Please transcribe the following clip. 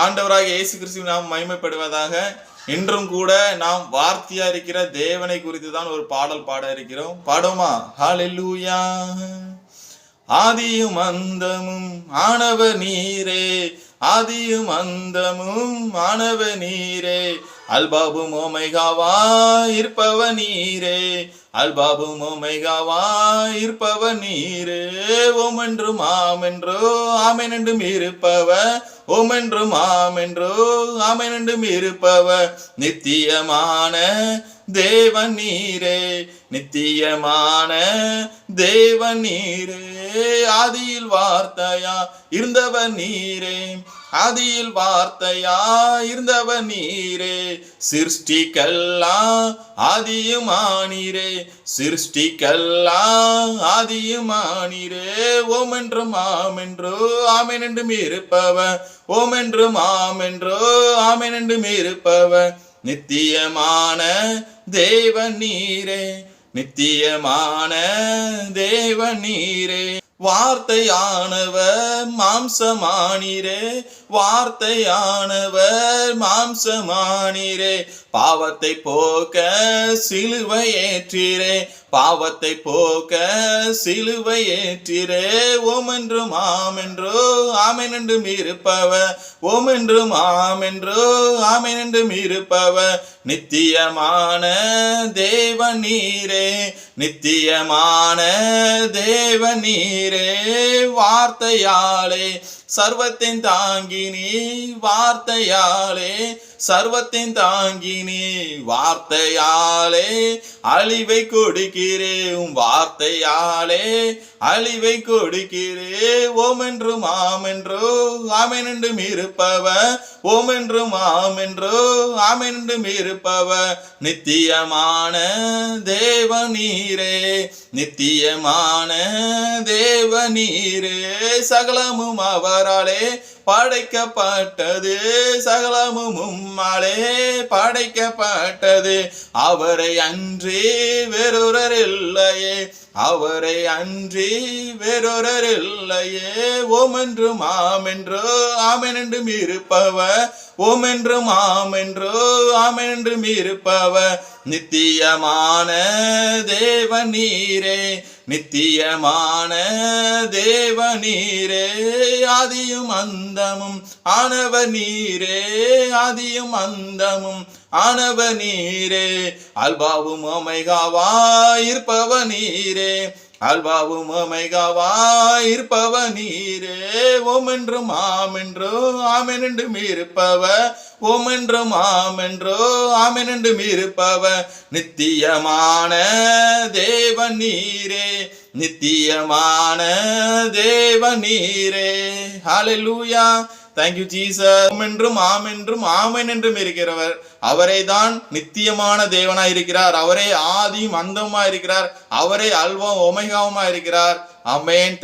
ஆண்டவராக இயேசு கிறிஸ்து நாம் மகிமைப்படுவதாக இன்றும் கூட நாம் வார்த்தையா இருக்கிற தேவனை குறித்து தான் ஒரு பாடல் பாட இருக்கிறோம். பாடுமா ஹalleluya ஆதியும் அந்தமும் ஆணவ நீரே ஆதியும் அந்தமும் ஆணவ நீரே. அல்பாபும் ஓமைகாவா இருப்பவ நீரே அல்பாபும் ஓமைகாவா இருப்பவ நீரே. ஓமென்றும் ஆமென்றோ ஆமென் என்றும் ஓமென்றும் ஆமென்றோ ஆமென் என்றும் இருப்பவ நித்தியமான தேவன் நீரே நித்தியமான தேவன் நீரே. ஆதியில் வார்த்தையா? இருந்தவன் நீரே. ஆதியில் வார்த்தையா? இருந்தவ நீரே. சிருஷ்டிக்கெல்லாம் ஆதியுமானீரே. சிருஷ்டிக்கெல்லாம் ஆதியுமானீரே. ஓம் என்றும் ஆமென்றோ ஆமென் என்றும் இருப்பவர் ஓம் என்றும் மாமென்றோ ஆமென் என்றும் இருப்பவன். நித்தியமான தேவ நீரே. நித்தியமான தேவ நீரே. வார்த்தையானவர் மாம்சமானீரே வார்த்தையானவர் மாம்சமானீரே பாவத்தை போக்க சிலுவை ஏற்றீரே. பாவத்தை போக்க சிலுவை ஏற்றிரே ஓமென்றும் ஆமென்றோ ஆமென் என்றும் ஓமென்றும் ஆமென்றோ ஆமென் என்றும் நித்தியமான தேவ நீரே நித்தியமான தேவ நீரே வார்த்தையாலே சர்வத்தின் தாங்கினி வார்த்தையாலே சர்வத்தின் தாங்கினி வார்த்தையாலே அழிவை கொடுக்கிறே உம் வார்த்தையாலே அழிவை கொடுக்கிறே ஓமென்றும் ஆமென்றோ ஆமென் இருப்பவ ஓமென்று ஓமென்றும் ஆமென்றோ ஆமென் நித்தியமான தேவ நீரே நித்தியமான தேவ நீரே சகலமும் அவராலே படைக்கப்பட்டது சகலமும் உம்மாலே படைக்கப்பட்டது. அவரை அன்றி வேறொரர் இல்லையே அவரை அன்றி வேறொரர் இல்லையே. ஓமென்றும் ஆமென்றோ ஆமென் என்றும் இருப்பவர் ஓமென்றும் ஆமென்றோ ஆமென் இருப்பவர் நித்தியமான தேவ நீரே நித்தியமான தேவ நீரே ஆதியும் அந்தமும் ஆனவ நீரே ஆதியும் அந்தமும் ஆனவ நீரே அல்பாவும் ஒமைகாவா இருப்பவ நீரே அல்பாவும் ஒமைகாவா இருப்பவ நீரே ஓமென்றும் ஆமென்றும் ஆமென் இருப்பவ ஓமென்றும் ஆமென்றோ ஆமென் என்றும் இருப்பவ நித்தியமான தேவ நீரே நித்தியமான தேவ நீரே. ஹalleluya தேங்க்யூ you ஜீசஸ் என்றும் ஆமென்றும் ஆமென் என்றும் இருக்கிறவர். அவரே தான் நித்தியமான தேவனா இருக்கிறார். அவரே ஆதியும் அந்தமா இருக்கிறார். அவரே அல்வம் ஒமைகாவுமா இருக்கிறார். அமேன்